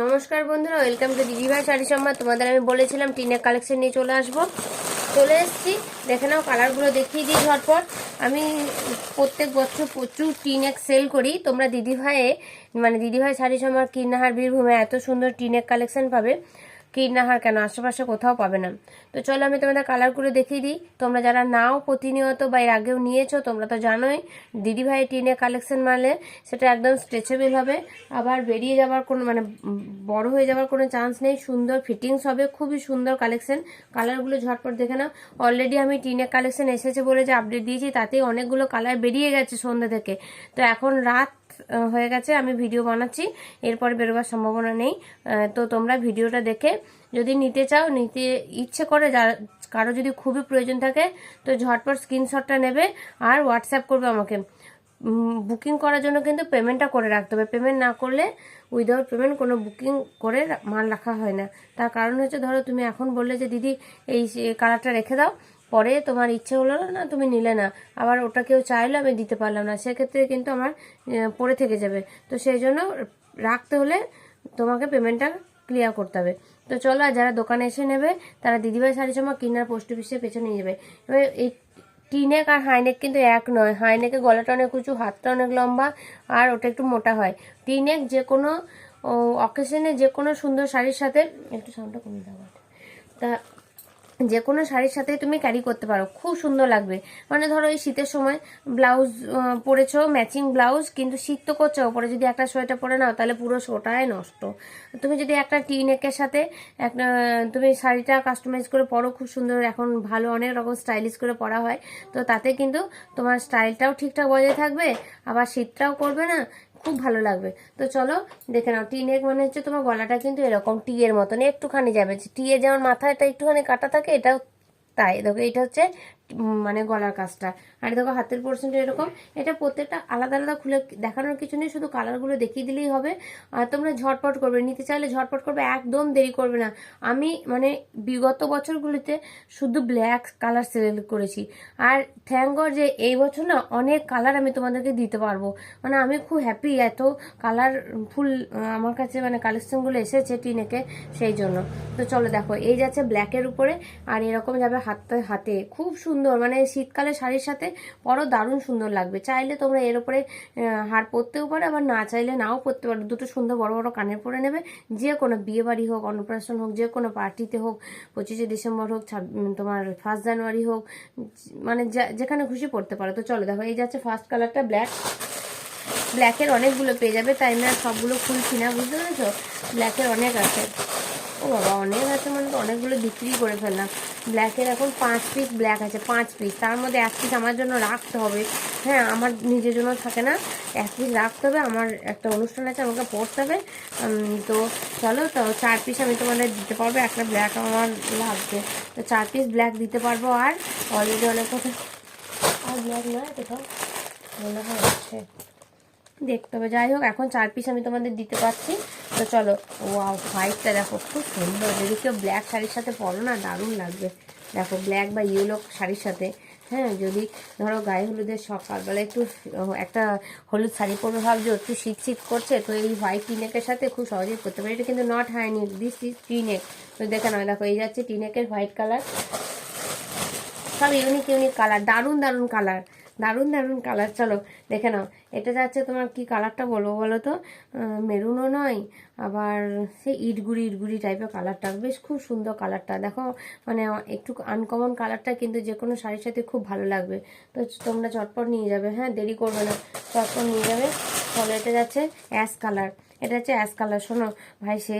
নমস্কার বন্ধুরা welcome to দিদিভাই শাড়ি সম্মান তোমাদের আমি বলেছিলাম টিনের কালেকশন নিয়ে চলে আসব। চলে এসেছি, দেখে নাও কালারগুলো দেখিয়ে দিই ঝটপট। আমি প্রত্যেক বছর প্রচুর টিনেক সেল করি। তোমরা দিদিভাইয়ে মানে দিদিভাই শাড়ি সম্মান কিনাহার বীরভূমে এত সুন্দর টিনেক কালেকশন পাবে। কিনাহার কেন? আশেপাশে কোথাও পাবে না। তো চলো আমি তোমাদের কালারগুলো দেখিয়ে দিই। তোমরা যারা নাও, প্রতিনিয়ত বা এর আগেও নিয়েছো, তোমরা তো জানোই দিদিভাই টিনে কালেকশন মারলে সেটা একদম স্ট্রেচেবল হবে। আবার বেরিয়ে যাওয়ার কোনো মানে বড় হয়ে যাওয়ার কোনো চান্স নেই। সুন্দর ফিটিংস হবে, খুবই সুন্দর কালেকশন কালারগুলো ঝটপট দেখে নাও। অলরেডি আমি টিনের কালেকশন এসেছে বলে যে আপডেট দিয়েছি, তাতেই অনেকগুলো কালার বেরিয়ে গেছে সন্ধ্যা থেকে। তো এখন রাত হয়ে গেছে, আমি ভিডিও বানাচ্ছি, এরপরে বেরোবার সম্ভাবনা নেই। তো তোমরা ভিডিওটা দেখে যদি নিতে চাও, নিতে ইচ্ছে করে যারা কারও যদি খুবই প্রয়োজন থাকে, তো ঝটপট স্ক্রিনশটটা নেবে আর হোয়াটসঅ্যাপ করবে আমাকে। বুকিং করার জন্য কিন্তু পেমেন্টটা করে রাখতে হবে। পেমেন্ট না করলে উইদাউট পেমেন্ট কোনো বুকিং করে মাল রাখা হয় না। তার কারণ হচ্ছে, ধরো তুমি এখন বললে যে, দিদি, এই কালারটা রেখে দাও। পরে তোমার ইচ্ছে হলো না তুমি নিলে না। আবার ওটা কেউ চাইলো আমি দিতে পারলাম না। সেক্ষেত্রে কিন্তু আমার পড়ে থেকে যাবে। তো সেই জন্য রাখতে হলে তোমাকে পেমেন্টটা ক্লিয়ার করতে হবে। তো চলো, আর যারা দোকানে এসে নেবে, তারা দিদিভাই শাড়ি সময় কিনার পোস্ট অফিসের পেছনে নিয়ে যাবে। এবার এই টিনেক আর হাইনেক কিন্তু এক নয়। হাইনেকের গলাটা অনেক উঁচু, হাতটা অনেক লম্বা, আর ওটা একটু মোটা হয়। টিনেক যে কোনো অকেশনে যে কোনো সুন্দর শাড়ির সাথে, একটু সাউন্ডটা কমিয়ে দাও। তা যে কোনো শাড়ির সাথে তুমি ক্যারি করতে পারো। খুব সুন্দর লাগবে। মানে ধরো এই শীতের সময় ব্লাউজ পরেছো ম্যাচিং ব্লাউজ কিন্তু শীত তো করছ, ওপরে যদি একটা সোয়েটার পরে নাও, তাহলে পুরো শোটাই নষ্ট। তুমি যদি একটা টি নেকের সাথে একটা তুমি শাড়িটা কাস্টমাইজ করে পরো, খুব সুন্দর, এখন ভালো অনেক রকম স্টাইলিশ করে পরা হয়। তো তাতে কিন্তু তোমার স্টাইলটাও ঠিকঠাক বজায় থাকবে, আবার শীতটাও করবে না খুব ভালো লাগবে। তো চলো, দেখে নাও টি নেক মানে হচ্ছে তোমার গলাটা কিন্তু এরকম টি এর মতন একটুখানি যাবে। টি এর যেমন মাথাটা একটুখানি কাটা থাকে, এটাও তাই। দেখো এটা হচ্ছে মানে গলার কাজটা। আর দেখো হাতের পোর্শনটা এরকম, এটা প্রত্যেকটা আলাদা আলাদা খুলে দেখানোর কিছু নেই, শুধু কালারগুলো দেখিয়ে দিলেই হবে। আর তোমরা ঝটপট করবে, নিতে চাইলে ঝটপট করবে, একদম দেরি করবে না। আমি মানে বিগত বছরগুলিতে শুধু ব্ল্যাক কালার সিলেক্ট করেছি। আর থ্যাংক গড যে এই বছর না অনেক কালার আমি তোমাদেরকে দিতে পারব। মানে আমি খুব হ্যাপি এত কালার ফুল আমার কাছে মানে কালেকশনগুলো এসেছে টিনেকে সেই জন্য। তো চলো দেখো, এই যাচ্ছে ব্ল্যাকের উপরে, আর এরকম যাবে হাতে হাতে। খুব সুন্দর মানে শীতকালে শাড়ির সাথে পরও দারুণ সুন্দর লাগবে। চাইলে তোমরা এর উপরে হার পরতেও পারো, আবার না চাইলে নাও পরতে পারো। দুটো সুন্দর বড় বড় কানের পরে নেবে। যে কোনো বিয়ে বাড়ি হোক, অন্নপ্রাশন হোক, যে কোনো পার্টিতে হোক, পঁচিশে ডিসেম্বর হোক তোমার ফার্স্ট জানুয়ারি হোক মানে যেখানে খুশি পড়তে পারো। তো চলো দেখো, এই যাচ্ছে ফার্স্ট কালারটা ব্ল্যাক। ব্ল্যাকের অনেকগুলো পেয়ে যাবে। তাই না, সবগুলো খুলছি না বুঝতে পেরেছ? ব্ল্যাকের অনেক আছে। বাবা, অনেক আছে মানে তো অনেকগুলো বিক্রি করে ফেললাম। ব্ল্যাকের এখন পাঁচ পিস ব্ল্যাক আছে, পাঁচ পিস তার মধ্যে এক পিস আমার জন্য রাখতে হবে। হ্যাঁ আমার নিজের জন্য থাকে না। এক পিস রাখতে হবে, আমার একটা অনুষ্ঠান আছে, আমাকে পড়তে হবে। তো চলো, তো চার পিস আমি তোমাদের দিতে পারব, একটা ব্ল্যাক আমার লাগবে। তো চার পিস ব্ল্যাক দিতে পারব আর অলরেডি অনেক কথা। আর ব্ল্যাক নয় কোথাও? মনে হচ্ছে। দেখতে হবে। যাই হোক, এখন চার পিস আমি তোমাদের দিতে পারছি। তো চলো ওয়াও হোয়াইটটা দেখো, খুব সুন্দর। যদি কেউ ব্ল্যাক শাড়ির সাথে পরো না, দারুণ লাগবে। দেখো ব্ল্যাক বা ইয়েলো শাড়ির সাথে। হ্যাঁ যদি ধরো গায়ে হলুদের সকালবেলা একটু একটা হলুদ শাড়ি পরবে, ভাবছ, একটু শীত শীত করছে, তো এই হোয়াইট টিনেকের সাথে খুব সহজেই করতে পারি। এটা কিন্তু নট হাইনিক দিস ইজ টিনেক তো দেখে নাও, দেখো, এই যাচ্ছে টিনেকের হোয়াইট কালার সব ইউনিক ইউনিক কালার দারুণ দারুণ কালার দারুণ দারুণ কালার চলো, দেখে নাও। এটা যাচ্ছে তোমার কি কালারটা বলব বলো তো? মেরুনও নয়, আবার সেই ইটগুড়ি ইটগুড়ি টাইপের কালারটা বেশ খুব সুন্দর কালারটা দেখো মানে একটু আনকমন কালারটা কিন্তু যে কোনো শাড়ির সাথে খুব ভালো লাগবে। তো তোমরা চটপট নিয়ে যাবে। হ্যাঁ দেরি করবে না। চটপট নিয়ে যাবে। ফলে এটা যাচ্ছে অ্যাশ কালার এটা হচ্ছে অ্যাশ কালার শোনো। ভাই, সে,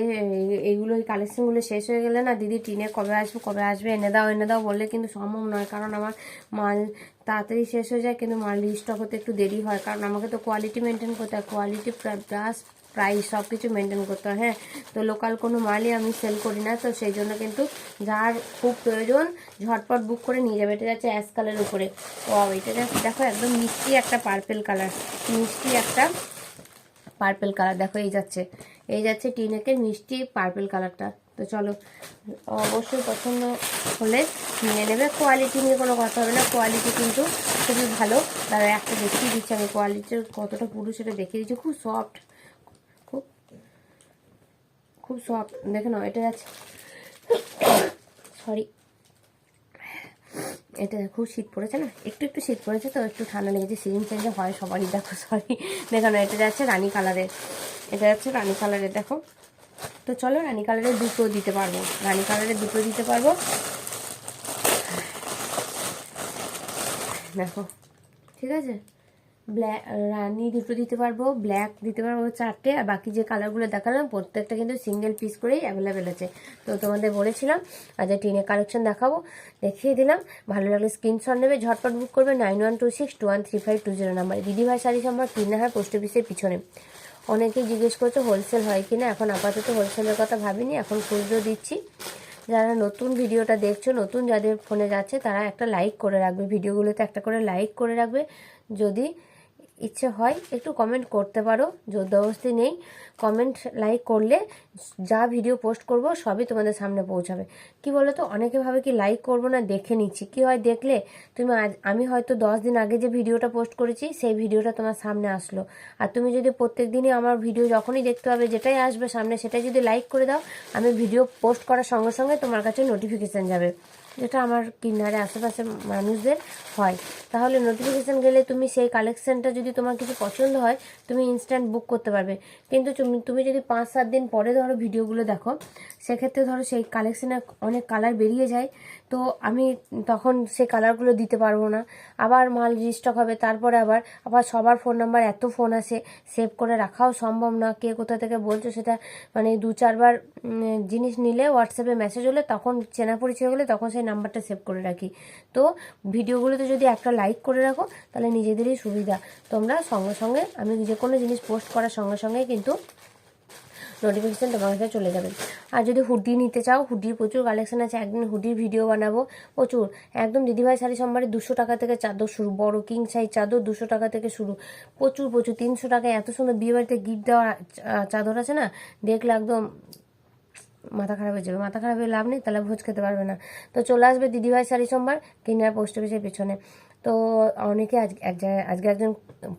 এইগুলো, এই কালেকশনগুলো শেষ হয়ে গেলে না দিদি টিনে কবে আসবে কবে আসবে, এনে দাও এনে দাও বললে কিন্তু সম্ভব নয়। কারণ আমার মাল তাড়াতাড়ি শেষ হয়ে যায়, কিন্তু মাল স্টক হতে একটু দেরি হয়। কারণ আমাকে তো কোয়ালিটি মেনটেন করতে হয়। কোয়ালিটি প্লাস প্রাইস সব কিছু মেনটেন করতে হয় হ্যাঁ। তো লোকাল কোনো মালই আমি সেল করি না, তো সেই জন্য কিন্তু যার খুব প্রয়োজন ঝটপট বুক করে নিয়ে যাবে। এটা যাচ্ছে অ্যাশ কালারের উপরে। ও এটা দেখো, একদম মিষ্টি একটা পার্পেল কালার মিষ্টি একটা পার্পেল কালার দেখো এই যাচ্ছে। এই যাচ্ছে টিনেকের মিষ্টি পার্পেল কালারটা তো চলো, অবশ্যই পছন্দ হলে নিয়ে নেবে। কোয়ালিটি নিয়ে কোনো কথা হবে না। কোয়ালিটি কিন্তু খুবই ভালো। তারা একটা দেখিয়ে দিচ্ছে আমি কোয়ালিটির কতটা পুরো সেটা দেখিয়ে দিচ্ছি। খুব সফট খুব খুব সফট দেখে নাও, এটা যাচ্ছে সরি এটা খুব শীত পড়েছে না? একটু একটু শীত পড়েছে তো, একটু ঠান্ডা লেগেছে। সিজন চেঞ্জে হয় সবারই, দেখো সরি না, এটা যাচ্ছে রানী কালারের। এটা যাচ্ছে রানী কালারের, দেখো। তো চলো রানী কালারের দুটো দিতে পারব। রানী কালারের দুটো দিতে পারব। দেখো। ঠিক আছে? ব্ল্যাক রানি দুটো দিতে পারব ব্ল্যাক দিতে পারব চারটে, আর বাকি যে কালারগুলো দেখালাম, প্রত্যেকটা কিন্তু সিঙ্গেল পিস করেই অ্যাভেলেবেল আছে। তো তোমাদের বলেছিলাম, আজ টিনের কালেকশন দেখাবো, দেখিয়ে দিলাম। ভালো লাগলে স্ক্রিনশট নেবে, ঝটপট বুক করবে nine one two six two one three five two zero number. Didibhai Sari Sambhar তিনহার post অফিসের পিছনে। অনেকেই জিজ্ঞেস করছে হোলসেল হয় কিনা এখন আপাতত হোলসেলের কথা ভাবিনি, এখন খুচরো দিচ্ছি। যারা নতুন ভিডিওটা দেখছ, নতুন যাদের ফোনে যাচ্ছে, তারা একটা লাইক করে রাখবে, ভিডিওগুলোতে একটা করে লাইক করে রাখবে। যদি ইচ্ছে হয়, একটু কমেন্ট করতে পারো। জোরদবস্তি নেই কমেন্ট লাইক করলে যা ভিডিও পোস্ট করব সবই তোমাদের সামনে পৌঁছাবে। কি বলো তো অনেকে ভাবে কি লাইক করব না, দেখে নিচ্ছি। কি হয় দেখলে, তুমি আজ, আমি হয়তো দশ দিন আগে যে ভিডিওটা পোস্ট করেছি, সেই ভিডিওটা তোমার সামনে আসলো। আর তুমি যদি প্রত্যেক দিনই আমার ভিডিও যখনই দেখতে পাবে, যেটাই আসবে সামনে, সেটাই যদি লাইক করে দাও, আমি ভিডিও পোস্ট করার সঙ্গে সঙ্গে তোমার কাছে নোটিফিকেশান যাবে। যেটা আমার কিনারে আশেপাশে মানুষদের হয়। তাহলে নোটিফিকেশান গেলে তুমি সেই কালেকশানটা যদি তোমার কিছু পছন্দ হয়, তুমি ইনস্ট্যান্ট বুক করতে পারবে। কিন্তু তুমি যদি পাঁচ, সাত দিন পরে ধরো ভিডিওগুলো দেখো, সেক্ষেত্রে ধরো সেই কালেকশানে অনেক কালার বেরিয়ে যায়। তো আমি তখন সে কালারগুলো দিতে পারব না। আবার মাল রিস্টক হবে, তারপরে আবার আবার সবার ফোন নাম্বার এত ফোন আসে সেভ করে রাখাও সম্ভব না। কে কোথা থেকে বলছো সেটা মানে দু চারবার জিনিস নিলে হোয়াটসঅ্যাপে মেসেজ হলে তখন চেনা পরিচয় হলে তখন সেই নাম্বারটা সেভ করে রাখি। তো ভিডিওগুলোতে যদি একটা লাইক করে রাখো, তাহলে নিজেদেরই সুবিধা। তোমরা সঙ্গে সঙ্গে, আমি যে কোনো জিনিস পোস্ট করার সঙ্গে সঙ্গে কিন্তু নোটিফিকেশান তোমার কাছে চলে যাবে। আর যদি হুডি নিতে চাও, হুডির প্রচুর কালেকশান আছে, একদিন হুডির ভিডিও বানাবো, প্রচুর। একদম দিদিভাই শাড়ি সম্বারে দুশো টাকা থেকে চাদর শুরু, বড় কিং সাইজ চাদর দুশো টাকা থেকে শুরু। প্রচুর প্রচুর, তিনশো টাকায় এত সুন্দর বিয়ে বাড়িতে গিফট দেওয়া চাদর আছে না, দেখলে একদম মাথা খারাপ হয়ে যাবে। মাথা খারাপ হয়ে লাভ নেই, তাহলে ভোজ খেতে পারবে না। তো চলে আসবে দিদিভাই শাড়ি সোমবার কিনার পোস্ট অফিসের পেছনে। তো অনেকে আজ, এক আজকে একজন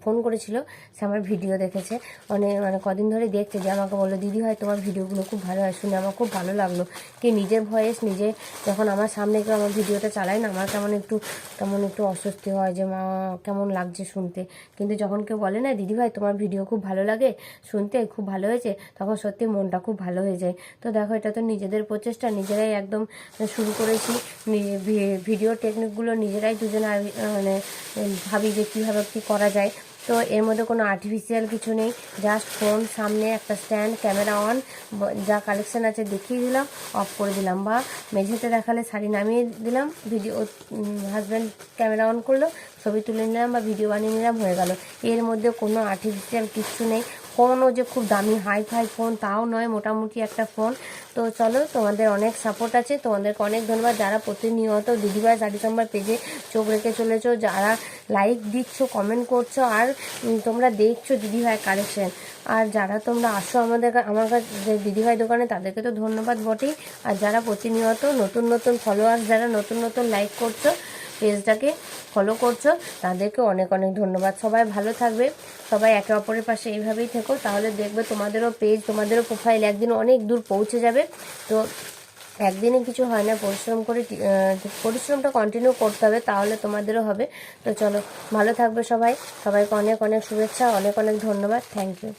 ফোন করেছিল সে আমার ভিডিও দেখেছে। অনেক মানে কদিন ধরে দেখছে যে আমাকে বলল, দিদি ভাই তোমার ভিডিওগুলো খুব ভালো হয়, শুনে আমার খুব ভালো লাগল। কি নিজের ভয়েস, নিজে যখন আমার সামনে কেউ আমার ভিডিওটা চালায় না, আমার কেমন একটু কেমন একটু অস্বস্তি হয় যে, মা, কেমন লাগছে শুনতে? কিন্তু যখন কেউ বলে না, দিদি ভাই, তোমার ভিডিও খুব ভালো লাগে, শুনতে খুব ভালো হয়েছে, তখন সত্যি মনটা খুব ভালো হয়ে যায়। তো দেখো, এটা তো নিজেদের প্রচেষ্টা, নিজেরাই একদম শুরু করেছি। ভিডিও টেকনিকগুলো নিজেরাই দুজনে মানে ভাবি যে কীভাবে কী করা যায়। তো এর মধ্যে কোনো আর্টিফিশিয়াল কিছু নেই জাস্ট ফোন সামনে একটা স্ট্যান্ড ক্যামেরা অন যা কালেকশান আছে দেখিয়ে দিলাম অফ করে দিলাম। বা মেঝেতে দেখালে শাড়ি নামিয়ে দিলাম ভিডিও হাজব্যান্ড ক্যামেরা অন করল, ছবি তুলে নিলাম বা ভিডিও বানিয়ে নিলাম, হয়ে গেল। এর মধ্যে কোনো আর্টিফিশিয়াল কিছু নেই ফোনও যে খুব দামি হাই ফাই ফোন, তাও নয়, মোটামুটি একটা ফোন। তো চলো, তোমাদের অনেক সাপোর্ট আছে। তোমাদেরকে অনেক ধন্যবাদ। যারা প্রতিনিয়ত দিদিভাই শাড়ি সম্বার পেজে চোখ রেখে চলেছো, যারা লাইক দিচ্ছ কমেন্ট করছ, আর তোমরা দেখছ দিদিভাই কালেকশন আর যারা তোমরা আসো আমাদের আমার কাছে দিদিভাই দোকানে, তাদেরকে তো ধন্যবাদ বটেই। আর যারা প্রতিনিয়ত নতুন নতুন ফলোয়ার্স যারা নতুন নতুন লাইক করছ পেজটাকে ফলো করছ, তাদেরকে অনেক অনেক ধন্যবাদ। সবাই ভালো থাকবে। সবাই একে অপরের পাশে এইভাবেই থেকো, তাহলে দেখবে তোমাদেরও পেজ তোমাদেরও প্রোফাইল একদিন অনেক দূর পৌঁছে যাবে। তো একদিনে কিছু হয় না, পরিশ্রম করে পরিশ্রমটা কন্টিনিউ করতে হবে, তাহলে তোমাদেরও হবে। তো চলো, ভালো থাকবে সবাই। সবাইকে অনেক অনেক শুভেচ্ছা, অনেক অনেক ধন্যবাদ। Thank you